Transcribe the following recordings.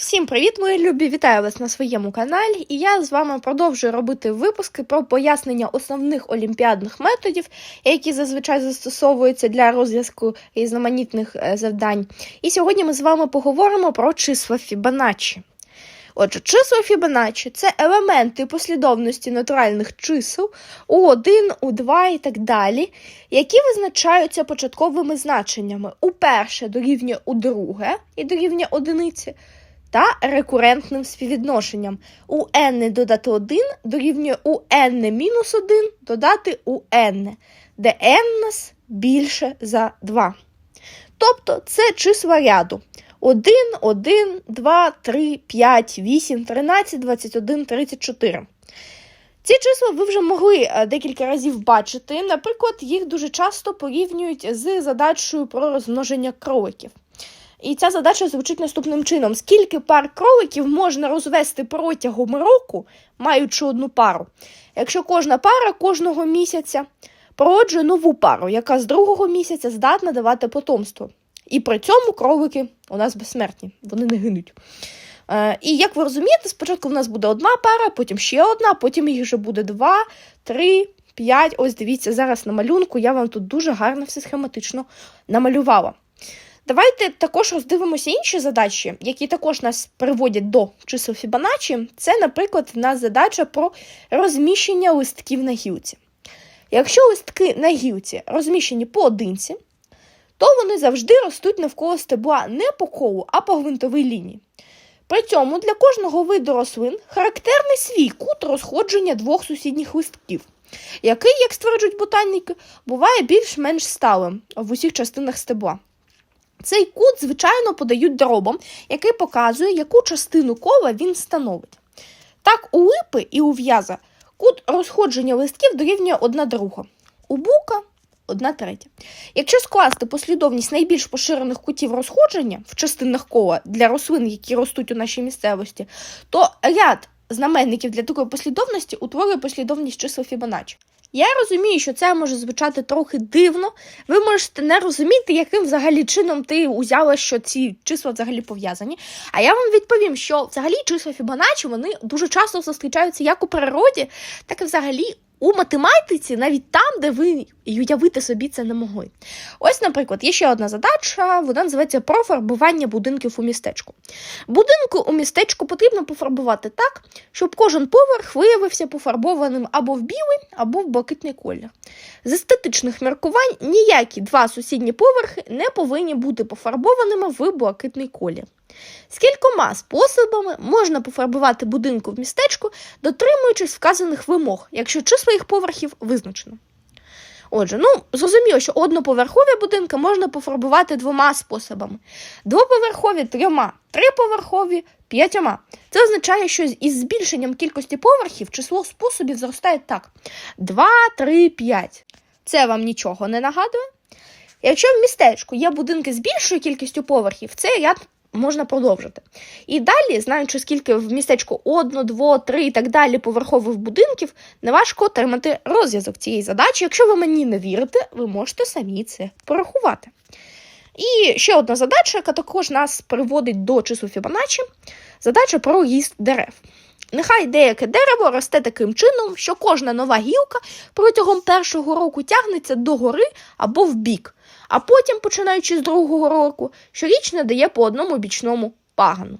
Всім привіт, мої любі! Вітаю вас на своєму каналі, і я з вами продовжую робити випуски про пояснення основних олімпіадних методів, які зазвичай застосовуються для розв'язку різноманітних е, завдань. І сьогодні ми з вами поговоримо про числа Фібоначчі. Отже, числа Фібоначчі – це елементи послідовності натуральних чисел у 1, у 2 і так далі, які визначаються початковими значеннями. У перше дорівнює у друге і дорівнює одиниці, та рекурентним співвідношенням. У n додати 1 дорівнює у n мінус 1 додати у n, де n нас більше за 2. Тобто це числа ряду. 1, 1, 2, 3, 5, 8, 13, 21, 34. Ці числа ви вже могли е, декілька разів бачити. Наприклад, їх дуже часто порівнюють з задачею про розмноження кроликів. І ця задача звучить наступним чином: скільки пар кроликів можна розвести протягом року, маючи одну пару, якщо кожна пара кожного місяця породжує нову пару, яка з другого місяця здатна давати потомство. І при цьому кролики у нас безсмертні, вони не гинуть. Е, і як ви розумієте, спочатку в нас буде одна пара, потім ще одна, потім їх вже буде два, три, п'ять. Ось дивіться, зараз на малюнку я вам тут дуже гарно все схематично намалювала. Давайте також роздивимося інші задачі, які також нас приводять до чисел Фібоначчі. Це, наприклад, в нас задача про розміщення листків на гілці. Якщо листки на гілці розміщені поодинці, то вони завжди ростуть навколо стебла не по колу, а по гвинтовій лінії. При цьому для кожного виду рослин характерний свій кут розходження двох сусідніх листків, який, як стверджують ботаніки, буває більш-менш сталим в усіх частинах стебла. Цей кут, звичайно, подають дробом, який показує, яку частину кола він становить. Так, у липи і у в'яза кут розходження листків дорівнює одна друга, у бука одна третя. Якщо скласти послідовність найбільш поширених кутів розходження в частинах кола для рослин, які ростуть у нашій місцевості, то ряд знаменників для такої послідовності утворює послідовність чисел Фібоначчі. Я розумію, що це може звучати трохи дивно. Ви можете не розуміти, яким взагалі чином ти узяла, що ці числа взагалі пов'язані. А я вам відповім, що взагалі числа Фібоначчі вони дуже часто зустрічаються як у природі, так і взагалі у математиці, навіть там, де ви і уявити собі це не могли. Ось, наприклад, є ще одна задача, вона називається про фарбування будинків у містечку. Будинки у містечку потрібно пофарбувати так, щоб кожен поверх виявився пофарбованим або в білий, або в блакитний колір. З естетичних міркувань ніякі два сусідні поверхи не повинні бути пофарбованими в блакитний колір. Скількома способами можна пофарбувати будинку в містечку, дотримуючись вказаних вимог, якщо числа їх поверхів визначено. Отже, ну зрозуміло, що одноповерхові будинки можна пофарбувати двома способами: двоповерхові трьома, триповерхові п'ятьома. Це означає, що із збільшенням кількості поверхів число способів зростає так: 2, 3, 5. Це вам нічого не нагадує? Якщо в містечку є будинки з більшою кількістю поверхів, цей ряд можна продовжити. І далі, знаючи, скільки в містечку одно, дво, три і так далі поверхових будинків, неважко отримати розв'язок цієї задачі. Якщо ви мені не вірите, ви можете самі це порахувати. І ще одна задача, яка також нас приводить до чису Фібоначчі – задача про ріст дерев. Нехай деяке дерево росте таким чином, що кожна нова гілка протягом першого року тягнеться догори або в бік, а потім, починаючи з другого року, щорічно дає по одному бічному пагану.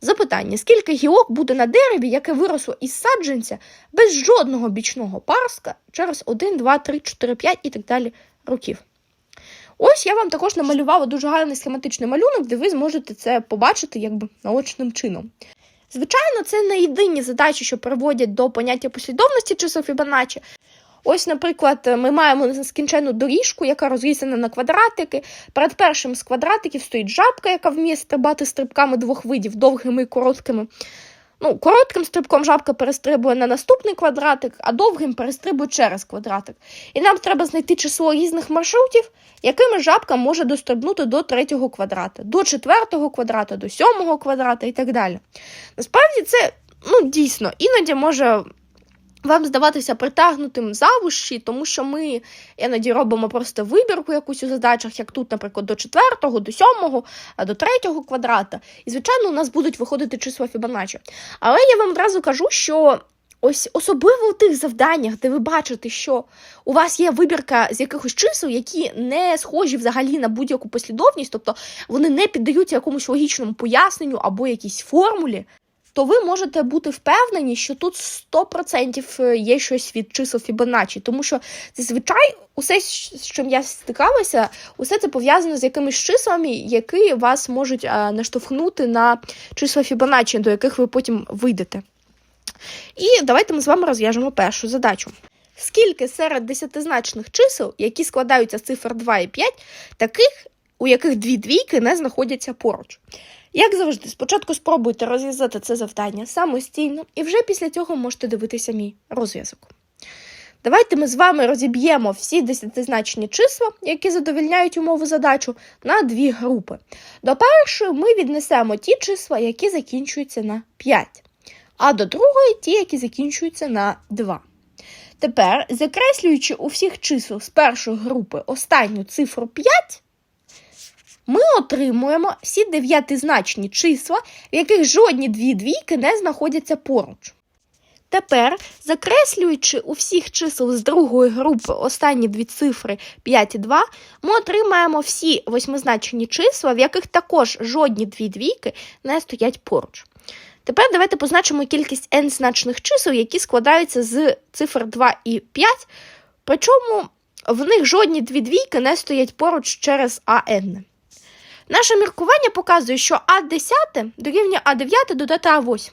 Запитання: скільки гілок буде на дереві, яке виросло із саджанця без жодного бічного паростка через 1, 2, 3, 4, 5 і так далі років? Ось я вам також намалювала дуже гарний схематичний малюнок, де ви зможете це побачити якби наочним чином. Звичайно, це не єдині задачі, що приводять до поняття послідовності чисел Фібоначчі. Ось, наприклад, ми маємо нескінчену доріжку, яка розрізана на квадратики. Перед першим з квадратиків стоїть жабка, яка вміє стрибати стрибками двох видів, довгими і короткими. Ну, Коротким стрибком жабка перестрибує на наступний квадратик, а довгим перестрибує через квадратик. І нам треба знайти число різних маршрутів, якими жабка може дострибнути до третього квадрата, до четвертого квадрата, до сьомого квадрата і так далі. Насправді, це ну, дійсно іноді може вам здаватися притягнутим за вуші, тому що ми іноді робимо просто вибірку якусь у задачах, як тут, наприклад, до четвертого, до сьомого, до третього квадрата. І, звичайно, у нас будуть виходити числа Фібоначчі. Але я вам одразу кажу, що ось особливо у тих завданнях, де ви бачите, що у вас є вибірка з якихось чисел, які не схожі взагалі на будь-яку послідовність, тобто вони не піддаються якомусь логічному поясненню або якійсь формулі. То ви можете бути впевнені, що тут 100% є щось від чисел Фібоначчі, тому що зазвичай усе, з чим я стикалася, усе це пов'язано з якимись числами, які вас можуть а, наштовхнути на числа Фібоначчі, до яких ви потім вийдете. І давайте ми з вами розв'яжемо першу задачу. Скільки серед десятизначних чисел, які складаються з цифр 2 і 5, таких, у яких дві двійки не знаходяться поруч? Як завжди, спочатку спробуйте розв'язати це завдання самостійно, і вже після цього можете дивитися мій розв'язок. Давайте ми з вами розіб'ємо всі десятизначні числа, які задовільняють умову задачу, на дві групи. До першої ми віднесемо ті числа, які закінчуються на 5, а до другої ті, які закінчуються на 2. Тепер, закреслюючи у всіх чисел з першої групи останню цифру 5, ми отримуємо всі дев'ятизначні числа, в яких жодні дві двійки не знаходяться поруч. Тепер, закреслюючи у всіх чисел з другої групи останні дві цифри 5 і 2, ми отримаємо всі восьмизначні числа, в яких також жодні дві двійки не стоять поруч. Тепер давайте позначимо кількість n значних чисел, які складаються з цифр 2 і 5, причому в них жодні дві двійки не стоять поруч через АН. Наше міркування показує, що А10 дорівнює А9 додати А8.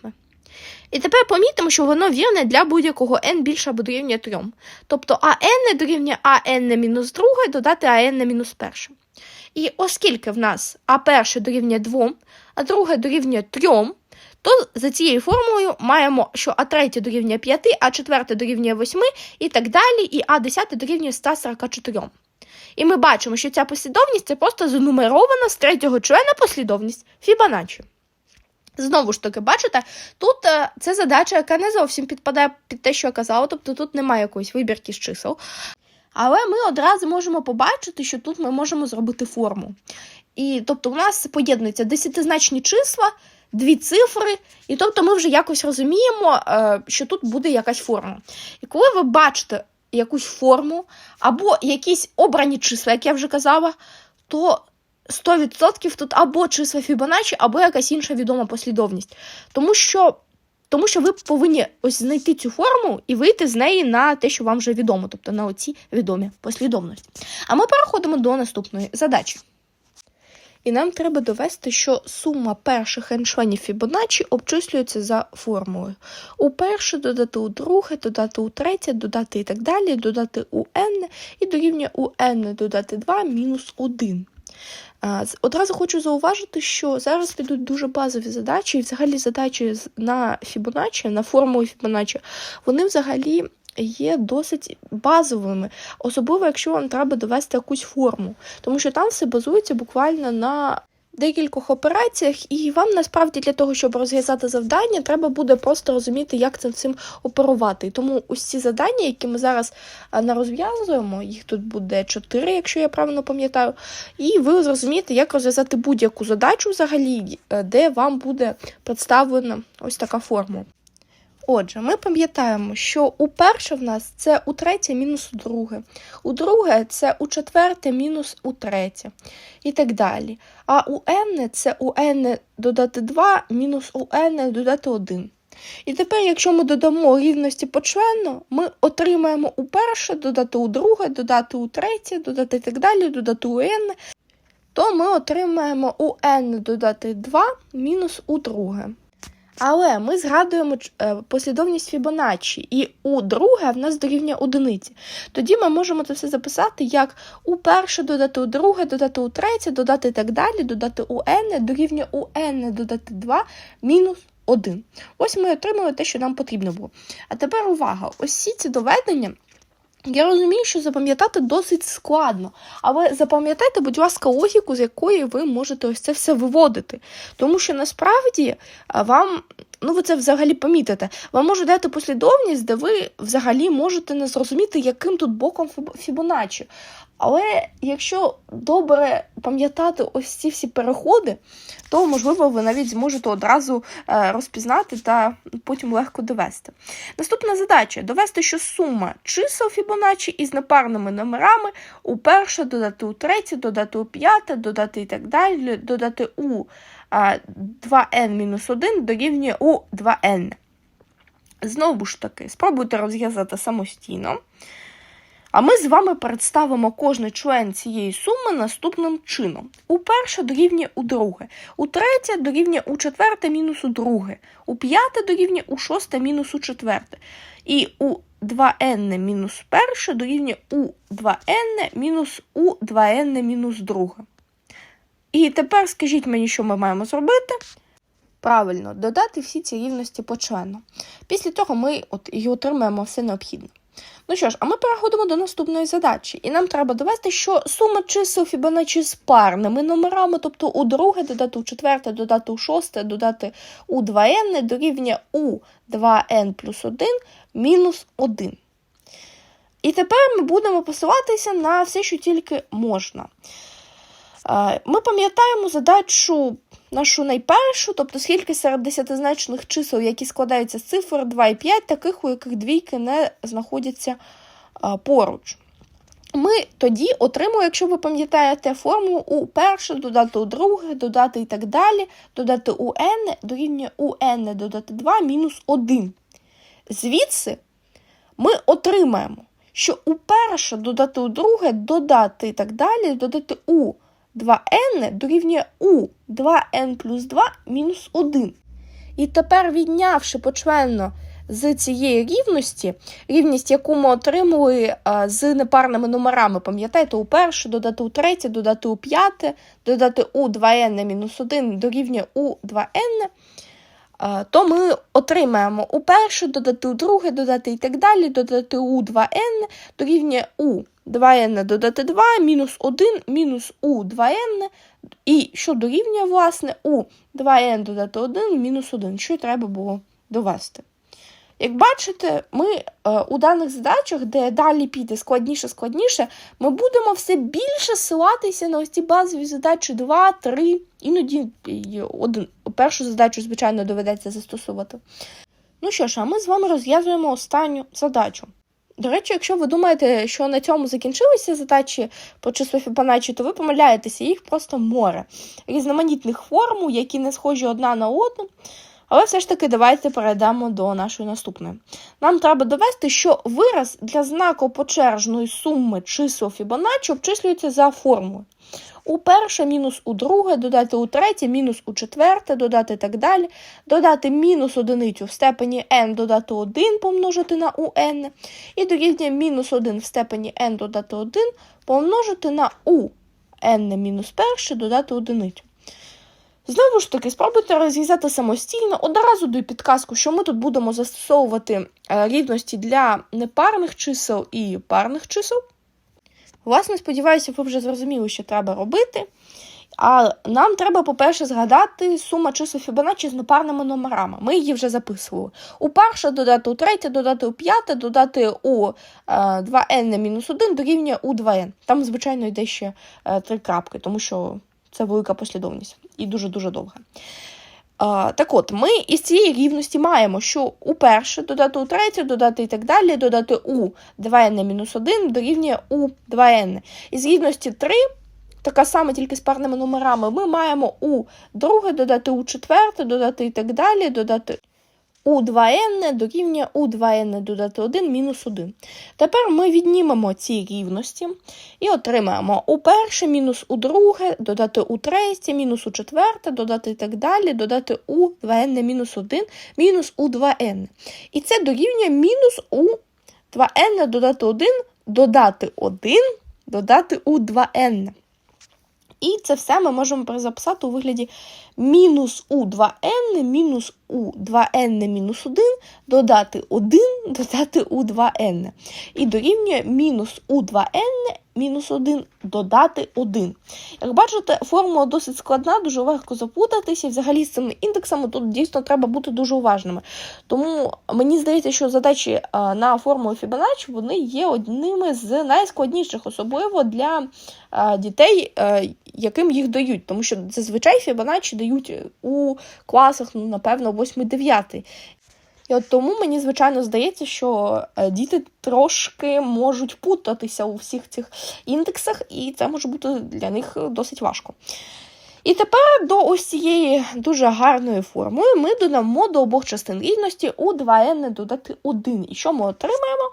І тепер помітимо, що воно вірне для будь-якого n більше або дорівнює 3. Тобто АН дорівнює АН мінус 2 додати АН мінус 1. І оскільки в нас А1 дорівнює 2, а друге дорівнює 3, то за цією формулою маємо, що А3 дорівнює 5, А4 дорівнює 8 і так далі, і А10 дорівнює 144. І ми бачимо, що ця послідовність це просто занумерована з третього члена послідовність Фібоначчі. Знову ж таки, бачите, тут е, це задача, яка не зовсім підпадає під те, що я казала, тобто тут немає якоїсь вибірки з чисел. Але ми одразу можемо побачити, що тут ми можемо зробити форму. І тобто, у нас поєднуються десятизначні числа, дві цифри, і тобто ми вже якось розуміємо, е, що тут буде якась форма. І коли ви бачите якусь форму або якісь обрані числа, як я вже казала, то 100% тут або числа Фібоначчі, або якась інша відома послідовність. Тому що тому що ви повинні ось знайти цю форму і вийти з неї на те, що вам вже відомо, тобто на оці відомі послідовності. А ми переходимо до наступної задачі. І нам треба довести, що сума перших n-членів Фібоначчі обчислюється за формулою. У перше додати у друге, додати у третє, додати і так далі, додати у n і дорівнює у n додати 2 мінус 1. Одразу хочу зауважити, що зараз підуть дуже базові задачі, і взагалі задачі на Фібоначчі, на формулу Фібоначчі, вони взагалі є досить базовими, особливо якщо вам треба довести якусь форму, тому що там все базується буквально на декількох операціях, і вам насправді для того, щоб розв'язати завдання, треба буде просто розуміти, як цим цим оперувати. Тому ось ці завдання, які ми зараз не розв'язуємо, їх тут буде 4, якщо я правильно пам'ятаю, і ви зрозумієте, як розв'язати будь-яку задачу взагалі, де вам буде представлена ось така форма. Отже, ми пам'ятаємо, що у перше в нас це у третє мінус у друге, у друге це у четверте мінус у третє і так далі. А у n це у n додати 2 мінус у n додати 1. І тепер, якщо ми додамо рівності почленно, ми отримаємо у перше, додати у друге, додати у третє, додати і так далі, додати у n, то ми отримаємо у n додати 2 мінус у друге. Але ми згадуємо е, послідовність Фібоначчі, і у друге в нас дорівнює одиниці. Тоді ми можемо це все записати як у перше додати у друге, додати у третє, додати і так далі, додати у n, дорівнює у n додати 2 мінус 1. Ось ми отримали те, що нам потрібно було. А тепер увага! ось ці доведення. Я розумію, що запам'ятати досить складно, але запам'ятайте, будь ласка, логіку, з якої ви можете ось це все виводити. Тому що насправді вам ну ви це взагалі помітите. Вам може дати послідовність, де ви взагалі можете не зрозуміти, яким тут боком Фіб- Фібоначчі. Але якщо добре пам'ятати ось ці всі переходи, то можливо ви навіть зможете одразу е, розпізнати та потім легко довести. Наступна задача довести, що сума чисел Фібоначчі із непарними номерами у перше, додати у третє, додати у п'яте, додати і так далі, додати у 2n-1 дорівнює у 2n. Знову ж таки, спробуйте розв'язати самостійно. А ми з вами представимо кожний член цієї суми наступним чином. У перше дорівнює у друге, у третє дорівнює у четверте мінус у друге, у п'яте дорівнює у шосте мінус у четверте. І у 2n мінус перше дорівнює у 2n мінус у 2n мінус друге. І тепер скажіть мені, що ми маємо зробити. Правильно, додати всі ці рівності по члену. Після того ми от і отримаємо все необхідне. Ну що ж, а ми переходимо до наступної задачі, і нам треба довести, що сума чисел Фібоначчі з парними номерами, тобто у друге додати у четверте, додати у шосте, додати у 2n дорівнює у 2n плюс 1 мінус 1. І тепер ми будемо посилатися на все, що тільки можна. Ми пам'ятаємо задачу нашу найпершу, тобто скільки серед десятизначних чисел, які складаються з цифр 2 і 5, таких, у яких двійки не знаходяться поруч. Ми тоді отримуємо, якщо ви пам'ятаєте, формулу у перше, додати у друге, додати і так далі, додати у n, дорівнює у n додати 2 мінус 1. Звідси ми отримаємо, що у перше додати у друге, додати і так далі, додати у 2n дорівнює у 2n плюс 2 мінус 1. І тепер, віднявши почленно з цієї рівності, рівність, яку ми отримали а, з непарними номерами, пам'ятаєте, у перше, додати у третє, додати у п'яте, додати у 2n мінус 1 дорівнює у 2n, а, то ми отримаємо у перше, додати у друге, додати і так далі, додати у 2n дорівнює у 2n додати 2, мінус 1, мінус у 2n, і що дорівнює, власне, у 2n додати 1, мінус 1, що й треба було довести. Як бачите, ми е, у даних задачах, де далі піде складніше, складніше, ми будемо все більше силатися на ось ці базові задачі 2, 3, іноді й один. Першу задачу, звичайно, доведеться застосувати. Ну що ж, а ми з вами розв'язуємо останню задачу. До речі, якщо ви думаєте, що на цьому закінчилися задачі по числу Фібоначчі, то ви помиляєтеся, їх просто море різноманітних формул, які не схожі одна на одну. Але все ж таки давайте перейдемо до нашої наступної. Нам треба довести, що вираз для знаку почержної суми чисел Фібоначчі обчислюється за формулою. У перше мінус у друге, додати у третє, мінус у четверте, додати так далі, додати мінус одиницю в степені n додати 1 помножити на un, і дорівнює мінус 1 в степені n додати 1 помножити на u n мінус перше додати одиницю. Знову ж таки, спробуйте розв'язати самостійно. Одразу даю підказку, що ми тут будемо застосовувати е, рівності для непарних чисел і парних чисел. Власне, сподіваюся, ви вже зрозуміли, що треба робити. А нам треба, по-перше, згадати сума чисел Фібоначчі з непарними номерами. Ми її вже записували. У перше додати у третє, додати у п'яте, додати у е, 2n мінус 1 дорівнює у 2n. Там, звичайно, йде ще е, три крапки, тому що це велика послідовність і дуже-дуже довга. Так от, ми із цієї рівності маємо, що у перше додати у третє, додати і так далі, додати у 2n мінус 1 дорівнює у 2n. Із рівності 3, така сама, тільки з парними номерами, ми маємо у друге додати у четверте, додати і так далі, додати у 2n дорівнює у 2n додати 1 мінус 1. Тепер ми віднімемо ці рівності і отримаємо у перше мінус у друге, додати у третє, мінус у четверте, додати і так далі, додати у 2n мінус 1, мінус у 2n. І це дорівнює мінус у 2n додати 1, додати 1, додати у 2n. І це все ми можемо перезаписати у вигляді мінус у 2n, мінус у 2n мінус 1, додати 1, додати у 2n. І дорівнює мінус у 2n, мінус 1 додати 1. Як бачите, формула досить складна, дуже легко запутатися. І взагалі з цими індексами тут дійсно треба бути дуже уважними. Тому мені здається, що задачі е, на формулу Фібоначчі вони є одними з найскладніших, особливо для е, дітей, е, яким їх дають. Тому що зазвичай Фібоначчі дають у класах, ну, напевно, 8-9. І от тому мені, звичайно, здається, що е, діти трошки можуть путатися у всіх цих індексах, і це може бути для них досить важко. І тепер до ось цієї дуже гарної формули ми додамо до обох частин рівності у 2n додати 1. І що ми отримаємо?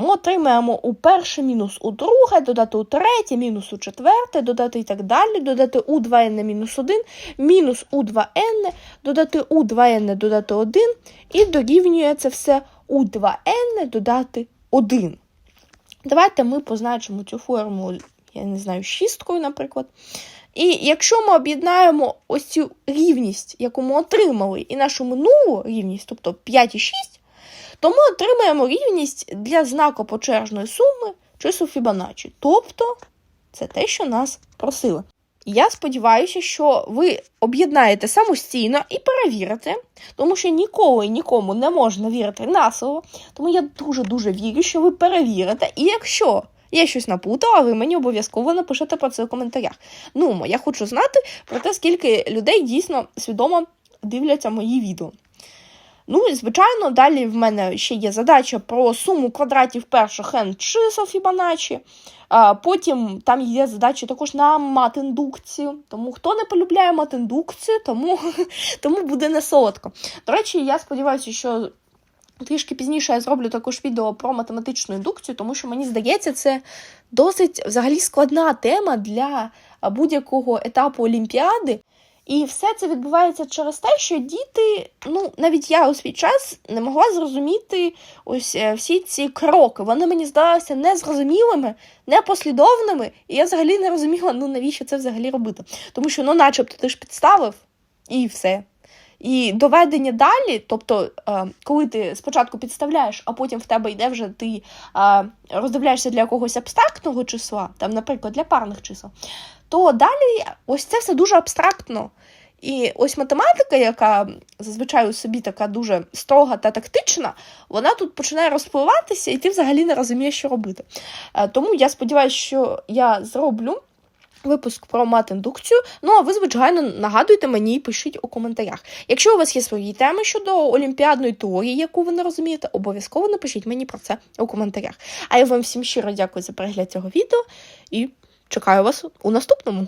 Ми отримаємо у перше мінус у друге, додати у третє, мінус у четверте, додати і так далі, додати у 2n мінус 1, мінус у 2n, додати у 2n додати 1, і дорівнює це все у 2n додати 1. Давайте ми позначимо цю формулу, я не знаю, шісткою, наприклад. І якщо ми об'єднаємо ось цю рівність, яку ми отримали, і нашу минулу рівність, тобто 5 і 6, то ми отримаємо рівність для знаку почержної суми чисел Фібоначчі. Тобто це те, що нас просили. Я сподіваюся, що ви об'єднаєте самостійно і перевірите, тому що ніколи нікому не можна вірити на слово. Тому я дуже-дуже вірю, що ви перевірите. І якщо я щось напутала, ви мені обов'язково напишете про це в коментарях. Ну, я хочу знати про те, скільки людей дійсно свідомо дивляться мої відео. Ну і звичайно, далі в мене ще є задача про суму квадратів перших n чисел Фібоначчі. Потім там є задачі також на матіндукцію. Тому хто не полюбляє матіндукцію, тому, тому буде не солодко. До речі, я сподіваюся, що. Трішки пізніше я зроблю також відео про математичну індукцію, тому що мені здається, це досить взагалі складна тема для будь-якого етапу Олімпіади. І все це відбувається через те, що діти, ну навіть я у свій час не могла зрозуміти ось е, всі ці кроки. Вони мені здалися незрозумілими, непослідовними, і я взагалі не розуміла, ну навіщо це взагалі робити. Тому що, ну, начебто, ти ж підставив і все. І доведення далі, тобто, е, коли ти спочатку підставляєш, а потім в тебе йде вже ти е, роздивляєшся для якогось абстрактного числа, там, наприклад, для парних чисел, то далі ось це все дуже абстрактно. І ось математика, яка зазвичай у собі така дуже строга та тактична, вона тут починає розпливатися, і ти взагалі не розумієш, що робити. Е, тому я сподіваюся, що я зроблю. Випуск про мат-індукцію. Ну, а ви, звичайно, нагадуйте мені і пишіть у коментарях. Якщо у вас є свої теми щодо олімпіадної теорії, яку ви не розумієте, обов'язково напишіть мені про це у коментарях. А я вам всім щиро дякую за перегляд цього відео і чекаю вас у наступному.